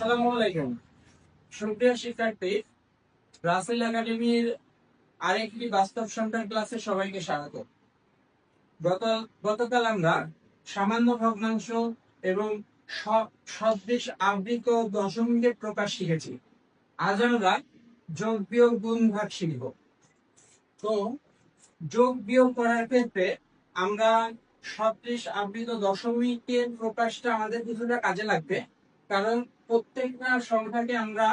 আসসালামু আলাইকুম। সুপ্রিয় শিক্ষার্থী, রাসেল একাডেমির আরেকটি বাস্তব ক্লাসে সবাইকে স্বাগত। গত, গতকাল আমরা সামান্য ভগ্নাংশ এবং সদৃশ আবৃত দশমিকের প্রকাশ শিখেছি। আজ আমরা যোগ বিয়োগ গুণ ভাগ শিখব। তো, যোগ বিয়োগ করার ক্ষেত্রে আমরা সদৃশ আবৃত দশমিকের প্রকাশটা আমাদের কিছুটা কাজে লাগবে। কারণ প্রত্যেকটা সংখ্যাকে আমরা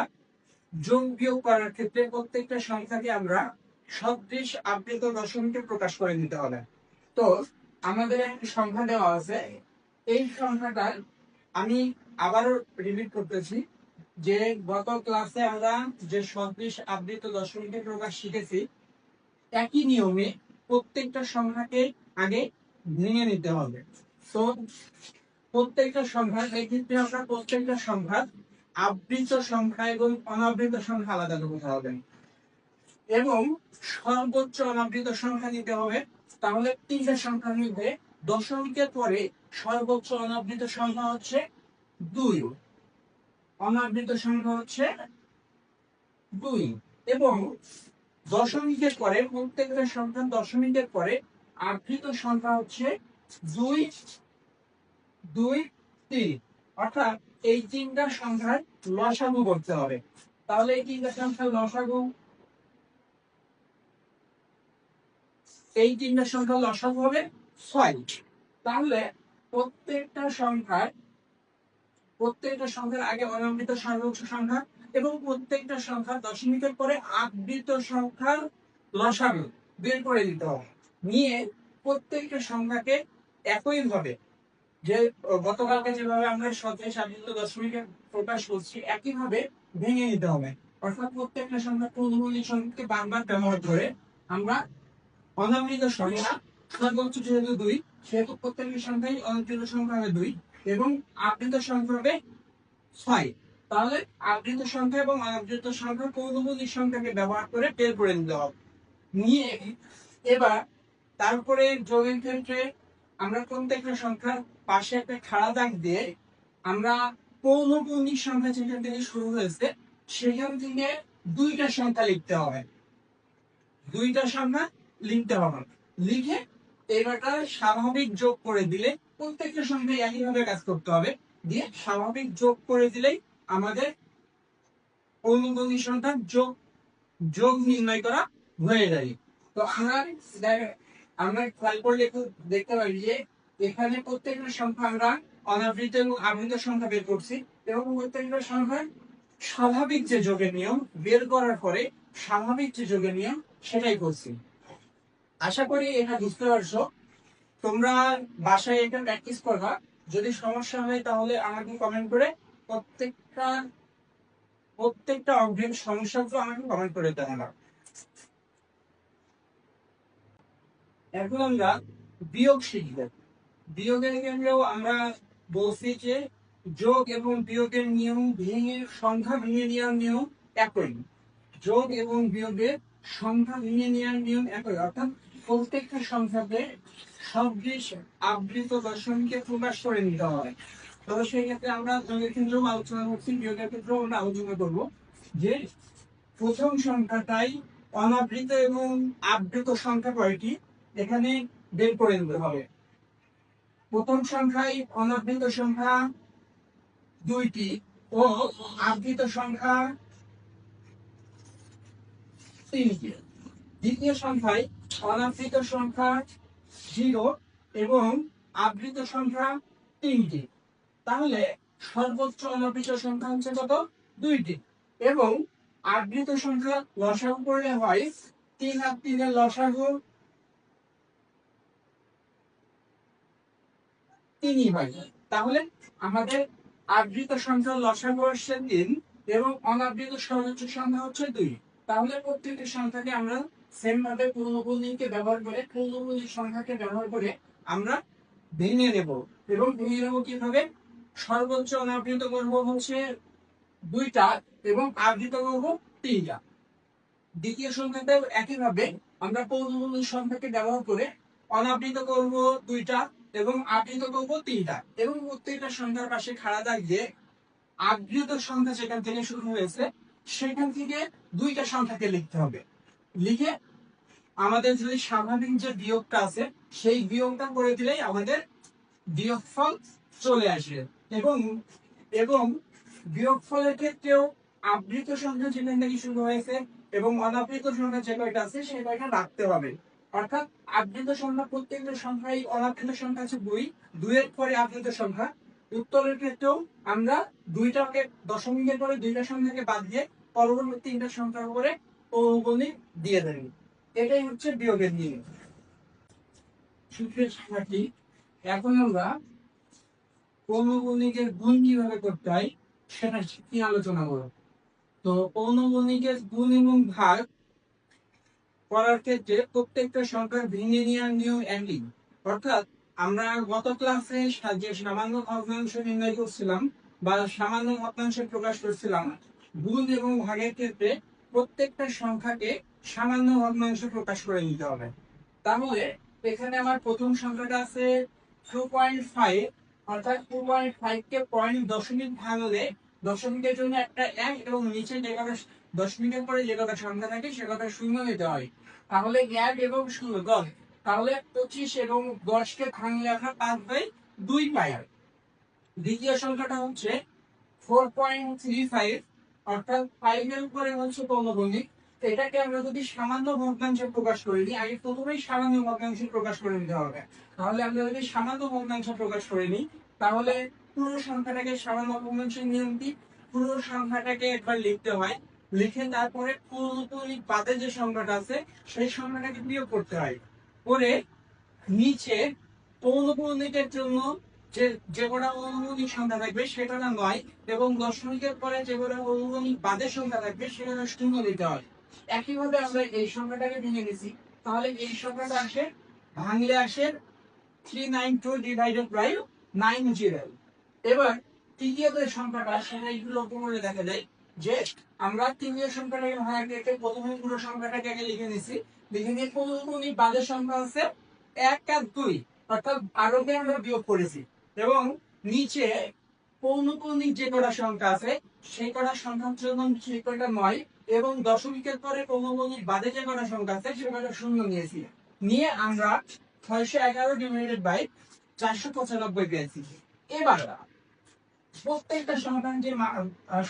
যোগ বিয়োগ করার ক্ষেত্রে প্রত্যেকটা সংখ্যাকে আমরা সদৃশ আবৃত দশমিকে প্রকাশ করে দিতে হবে। তো আমাদের একটি সংখ্যা দেওয়া আছে। এই সংখ্যাটার আমি আবারও রিপিট করতেছি যে গত ক্লাসে আমরা যে সদৃশ আবৃত দশমিকের প্রকাশ শিখেছি, একই নিয়মে প্রত্যেকটা সংখ্যাকে আগে ভেঙে নিতে হবে। তো প্রত্যেকটা সংখ্যা, এই ক্ষেত্রে আমরা প্রত্যেকটা সংখ্যা আবৃত সংখ্যা এবং অনাবৃত সংখ্যা আলাদা করতে হবে। এবং সর্বোচ্চ অনাবৃত সংখ্যা নিতে হবে, তাহলে তিনটা সংখ্যার মধ্যে দশমিকের পরে সর্বোচ্চ অনাবৃত সংখ্যা হচ্ছে দুই। অনাবৃত সংখ্যা হচ্ছে দুই। এবং দশমিকের পরে প্রত্যেকটা সংখ্যা দশমিকের পরে আবৃত সংখ্যা হচ্ছে দুই দুই, তিন। অর্থাৎ এই তিনটা সংখ্যার লসাগু করতে হবে। তাহলে এই তিনটা সংখ্যার লসাগু? এই তিনটা সংখ্যার লসাগু হবে ছয়। তাহলে প্রত্যেকটা সংখ্যার প্রত্যেকটা সংখ্যার আগে অনাবৃত সর্বোচ্চ সংখ্যা এবং প্রত্যেকটা সংখ্যা দশমিকের পরে আবৃত সংখ্যার লসাগু বের করে দিতে হবে। নিয়ে প্রত্যেকটা সংখ্যাকে একইভাবে যে গতকালকে যেভাবে আমরা সতেজ আবৃত দশমিকে প্রকাশ করছি, একইভাবে ভেঙে নিতে হবে। অর্থাৎ প্রত্যেকটা সংখ্যা পূর্ণমূল্য সংখ্যাকে বারবার ব্যবহার করে আমরা অনাবৃত সংখ্যা সর্বোচ্চ যেহেতু দুই, সেহেতু প্রত্যেকটা সংখ্যাই অনাবৃত সংখ্যা হবে দুই এবং আবৃত সংখ্যা হবে ছয়। তাহলে আবৃত সংখ্যা এবং অনাবৃত সংখ্যা পূর্ণমূল্য সংখ্যাকে ব্যবহার করে বের করে নিতে হবে। নিয়ে এবার তারপরে যোগের ক্ষেত্রে আমরা প্রত্যেকটা সংখ্যার পাশে একটা খাড়া দাগ দিয়ে আমরা পৌনপৌনিক সংখ্যা যেখান থেকে শুরু হয়েছে, সেখান থেকে দুইটা সংখ্যা লিখতে হবে। দুইটা সংখ্যা লিখতে হবে। লিখে এবারটা স্বাভাবিক যোগ করে দিলে প্রত্যেকটা সংখ্যা একইভাবে কাজ করতে হবে। দিয়ে স্বাভাবিক যোগ করে দিলেই আমাদের পৌনপৌনিক সংখ্যার যোগ যোগ নির্ণয় করা হয়ে যায় তো আমরা আমরা খেয়াল করলে একটু দেখতে পারি যে এখানে প্রত্যেকটা সংখ্যা আমরা অনাবৃত এবং আবৃত সংখ্যা বের করছি এবং প্রত্যেকটা সংখ্যার স্বাভাবিক যে যোগের নিয়ম বের করার পরে স্বাভাবিক যে যোগের নিয়ম সেটাই করছি। আশা করি এটা বুঝতে পারছ। তোমরা বাসায় এটা প্র্যাকটিস করবা। যদি সমস্যা হয় তাহলে আমাকে কমেন্ট করে প্রত্যেকটা প্রত্যেকটা অঙ্কের সমস্যাগুলো আমাকে কমেন্ট করে জানাবা। এখন আমরা বিয়োগ শিখব। বিয়োগের কেন্দ্রেও আমরা বলছি যে যোগ এবং বিয়োগের নিয়ম ভেঙে, সংখ্যা ভেঙে নেওয়ার নিয়ম একই। যোগ এবং বিয়োগের সংখ্যা ভেঙে নেওয়ার নিয়ম একই। অর্থাৎ প্রত্যেকটা সংখ্যাকে সদৃশ আবৃত দশমিকে প্রকাশ করে নিতে হয়। তবে সেই ক্ষেত্রে আমরা যোগের ক্ষেত্রেও আলোচনা করছি, বিয়োগের ক্ষেত্রেও আমরা আলোচনা করব যে প্রথম সংখ্যাটাই অনাবৃত এবং আবৃত সংখ্যা কয়টি? এখানে বের করে নিতে হবে। প্রথম সংখ্যায় অনাবৃত সংখ্যা দুইটি ও আবৃত সংখ্যা তিনটি। দ্বিতীয় সংখ্যায় অনাবৃত সংখ্যা জিরো এবং আবৃত সংখ্যা তিনটি। তাহলে সর্বোচ্চ অনাবৃত সংখ্যা হচ্ছে কত? দুইটি। এবং আবৃত সংখ্যা লসাগু করলে হয় তিন আর তিনের লসাগু তিনই হয় তাহলে আমাদের আবৃত সংখ্যা লসাগু হচ্ছে তিন এবং অনাবৃত সর্বোচ্চ সংখ্যা হচ্ছে দুই। তাহলে প্রত্যেকটি সংখ্যাকে আমরা সেম ভাবে পূর্ণপূর্ণিকে ব্যবহার করে পূর্ণপূর্ণি সংখ্যাকে ব্যবহার করে আমরা ভেঙে নেব এবং ভেঙে নেব কীভাবে? সর্বোচ্চ অনাবৃত করব হচ্ছে দুইটা এবং আবৃত করব তিনটা। দ্বিতীয় সংখ্যাটাও একইভাবে আমরা পৌনমূল্য সংখ্যাকে ব্যবহার করে অনাবৃত করব দুইটা এবং আবৃত করব তিনটা। এবং প্রত্যেকটা সংখ্যার পাশে খাড়া দাগ দিয়ে আবৃত সংখ্যা যেখান থেকে শুরু হয়েছে, সেখান থেকে দুইটা সংখ্যাকে লিখতে হবে। লিখে আমাদের যদি স্বাভাবিক যে বিয়োগটা আছে, সেই বিয়োগটা করে দিলেই আমাদের বিয়োগফল চলে আসে এবং এবং বিয়োগফলের ক্ষেত্রেও আবৃত সংখ্যা যেখান থেকে শুরু হয়েছে এবং অনাবৃত সংখ্যা যে কয়টা আছে, সেই কয়টা রাখতে হবে। অর্থাৎ আবৃত সংখ্যা, প্রত্যেকটা সংখ্যায় অনাবৃত সংখ্যা আছে দুই। দুইয়ের পরে আবৃত সংখ্যা। উত্তরের ক্ষেত্রেও আমরা দুইটাকে দশমিকের পরে দুইটা সংখ্যাকে বাদ দিয়ে পরবর্তী তিনটা সংখ্যার উপরে পৌগণিক দিয়ে দেবেন এটাই হচ্ছে বিয়োগের নিয়ম। সূত্রের সংখ্যাটি এখন আমরা পৌনগণিকের গুণ কীভাবে করতে হয় সেটা কি আলোচনা করব। তো পৌনগণিকের গুণ এবং ভাগ করার ক্ষেত্রে প্রত্যেকটা সংখ্যা ভেঙে নেওয়ার নিয়ম একই অর্থাৎ আমরা গত ক্লাসে যে সামান্য ভগ্নাংশ নির্ণয় করছিলাম বা সামান্য ভগ্নাংশ প্রকাশ করছিলাম গুণ এবং ভাগের ক্ষেত্রে প্রত্যেকটা সংখ্যাকে সামান্য ভগ্নাংশ প্রকাশ করে নিতে হবে। তাহলে এখানে আমার প্রথম সংখ্যাটা আছে টু পয়েন্ট ফাইভ অর্থাৎ টু পয়েন্ট ফাইভ কে পয়েন্ট দশমিক ভাগ হলে দশমিকের জন্য একটা এক এবং নিচে যে কটা মিনিট পরে যে কটা সংখ্যা থাকে, সে কটা শূন্য নিতে হয়। তাহলে এক এবং শূন্য দশ তাহলে পঁচিশ এবং দশকে ভাঙলে আমরা পাঁচ বাই দুই পাই দ্বিতীয় সংখ্যাটা হচ্ছে ফোর পয়েন্ট থ্রি ফাইভ অর্থাৎ ফাইভ এর উপরে হচ্ছে পৌনগণিক এটাকে আমরা যদি সামান্য ভগ্নাংশে প্রকাশ করে দিই, আগে প্রথমেই সামান্য ভগ্নাংশে প্রকাশ করে নিতে হবে। তাহলে আমরা যদি সামান্য ভগ্নাংশ প্রকাশ করে নিই, তাহলে পুরো সংখ্যাটাকে সামান্য ভগ্নাংশের নিয়ম কি পুরো সংখ্যাটাকে একবার লিখতে হয়। লিখে তারপরে পুরোপুরি বাদে যে সংখ্যাটা আছে, সেই সংখ্যাটাকে বিয়োগ করতে হয়। করে নিচে পৌনপৌনিকের জন্য যে যে কটা অনুভূমিক সংখ্যা থাকবে, সেটা নয়, এবং দশমিকের পরে যে কটা অনুভূমিক বাদের সংখ্যা থাকবে, সেটা শূন্য দিতে হয়। একইভাবে আমরা এই সংখ্যাটাকে ভেঙে নিছি। তাহলে এই সংখ্যাটা আসে, ভাঙলে আসে three nine two divided by nine zero এবার তৃতীয় যে সংখ্যাটা সেটা লক্ষ্য করে দেখা যায়। যে আমরা তৃতীয় সংখ্যাটাকে ভাগ রেখে প্রথমে পুরো সংখ্যাটাকে আগে লিখে নিছি। লিখে নিয়ে পৌনপৌনিক বাদের সংখ্যা আছে এক আর দুই, অর্থাৎ বারোকে আমরা বিয়োগ করেছি। এবং নিচে পৌনপৌনিক যে কটা সংখ্যা আছে, সেই কটা সংখ্যার জন্য সেই কটা নয় এবং দশমিকের পরে পৌনপৌনিক বাদে যে কটা সংখ্যা আছে সে কটা শূন্য নিয়েছি। নিয়ে আমরা ছয়শো এগারো ডিভাইডেড বাই চারশো পঁচানব্বই পেয়েছি। এবার প্রত্যেকটা সংখ্যার যে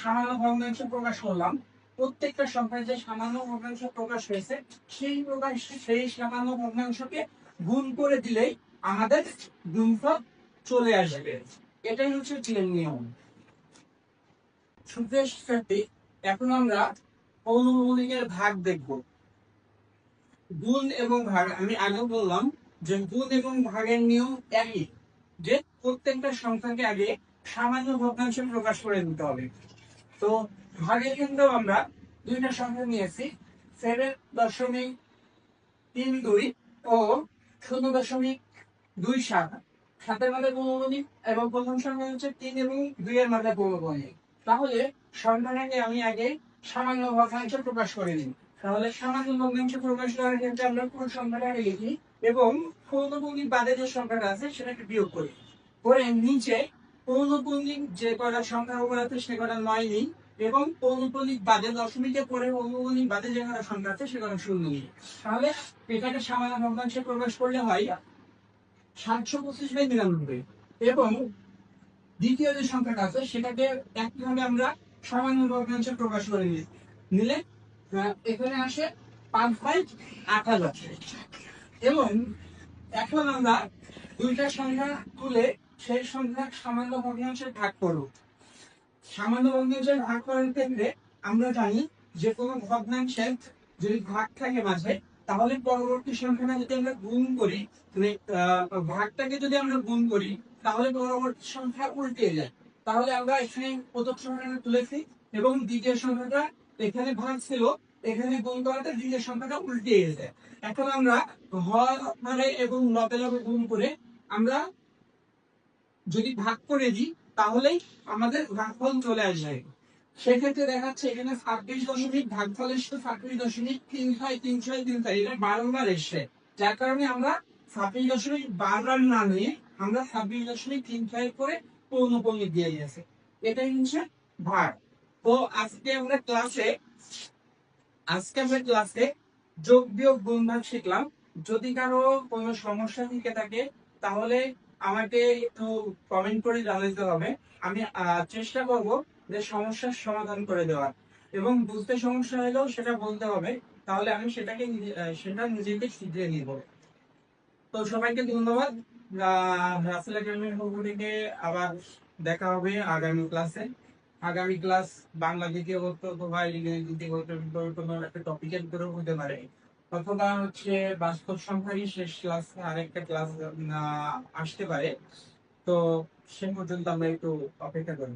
সামান্য ভগ্নাংশ প্রকাশ করলাম, প্রত্যেকটা সংখ্যার যে সামান্য ভগ্নাংশ প্রকাশ হয়েছে, সেই প্রকাশ সেই সামান্য ভগ্নাংশকে গুণ করে দিলেই আমাদের গুণফল চলে আসবে। এটাই হচ্ছে টিএম নিয়ম। সুপ্রিয় শিক্ষার্থী এখন আমরা পৌনমৌলিকের ভাগ দেখব। গুণ এবং ভাগ, আমি আগে বললাম যে গুণ এবং ভাগের নিয়ম একই, যে প্রত্যেকটা সংখ্যাকে আগে সামান্য ভগ্নাংশে প্রকাশ করে দিতে হবে। তো ভাগের কিন্তু আমরা দুইটা সংখ্যা নিয়েছি। সেভেন দশমিক তিন দুই ও শূন্য দশমিক দুই সাত। সাতের মাঝে পৌনগণিক এবং প্রথম সংখ্যা হচ্ছে তিন এবং দুইয়ের মাঝে পৌনগণিক তাহলে সংখ্যাটাকে আমি আগে সামান্য ভগ্নাংশ প্রকাশ করে দিই তাহলে সামান্য ভগ্নাংশ প্রকাশ করার ক্ষেত্রে আমরা পুরো সংখ্যাটাকে লিখি এবং পৌনগণিক বাদে যে সংখ্যাটা আছে সেটাকে বিয়োগ করি। করে নিচে পৌনপৌনিক যে কটা সংখ্যা আছে, সে কটা নেই। এবং পৌনপৌনিক বাদে দশমিকের পরে পৌনপৌনিক বাদে যে কটা সংখ্যা আছে, সে কটা শূন্য তাহলে এটাকে সামান্য ভগ্নাংশে প্রকাশ করলে হয় সাতশো পঁচিশ বাই নিরানব্বই। এবং দ্বিতীয় যে সংখ্যাটা আছে, সেটাকে একইভাবে আমরা সামান্য ভগ্নাংশে প্রকাশ করে নিই। নিলে এখানে আসে পাঁচ বাই হাজার। এবং এখন আমরা দুইটা সংখ্যা তুলে সেই সংখ্যা সামান্য ভগ্নাংশে ভাগ করব সামান্য ভগ্নাংশে ভাগ করার ক্ষেত্রে আমরা জানি যে কোনো ভগ্নাংশের যদি ভাগ থাকে মাঝে, তাহলে পরবর্তী সংখ্যাটা যদি আমরা গুণ করি মানে ভাগটাকে যদি আমরা গুণ করি, তাহলে পরবর্তী সংখ্যা উল্টে যায়। তাহলে আমরা এখানে প্রথম সংখ্যাটা তুলেছি এবং দ্বিতীয় সংখ্যাটা এখানে ভাগ ছিল, এখানে গুণ করাতে দ্বিতীয় সংখ্যাটা উল্টে গেছে এখন আমরা হর মানে এবং লবে লবে গুণ করে আমরা যদি ভাগ করে দিই, তাহলেই আমাদের ভাগফল চলে আসবে। সেক্ষেত্রে দেখাচ্ছে এখানে ছাব্বিশ দশমিক ভাগফল এসছে, ছাব্বিশ দশমিক তিন ছয় তিন ছয় তিন ছয়, এটা বারংবার এসছে। যার কারণে আমরা ছাব্বিশ দশমিক বারবার না নিয়ে আমরা ছাব্বিশ দশমিক তিন ছয় করে পৌনপল্লী দিয়ে দিয়েছে। এটাই হচ্ছে ভাগ তো আজকে আমরা ক্লাসে আজকে আমরা ক্লাসে যোগ বিয়োগ গুণ ভাগ শিখলাম। যদি কারও কোনো সমস্যা থেকে থাকে, তাহলে আমাকে একটু কমেন্ট করে জানাতে হবে। আমি চেষ্টা করব যে সমস্যার সমাধান করে দেওয়ার। এবং বুঝতে সমস্যা হলেও সেটা বলতে হবে। তাহলে আমি সেটাকে সেটা নিজেকে শিখিয়ে নিব। তো সবাইকে ধন্যবাদ। রাসেল একাডেমির পক্ষ থেকে আবার দেখা হবে আগামী ক্লাসে। আগামী ক্লাস বাংলা দ্বিতীয় গদ্য অথবা ইংরেজি দ্বিতীয় কোনো একটা টপিকের উপরেও হতে পারে। অথবা হচ্ছে বাস্তব সংখ্যারই শেষ ক্লাস আরেকটা ক্লাস আসতে পারে। তো সে পর্যন্ত আমরা একটু অপেক্ষা করি।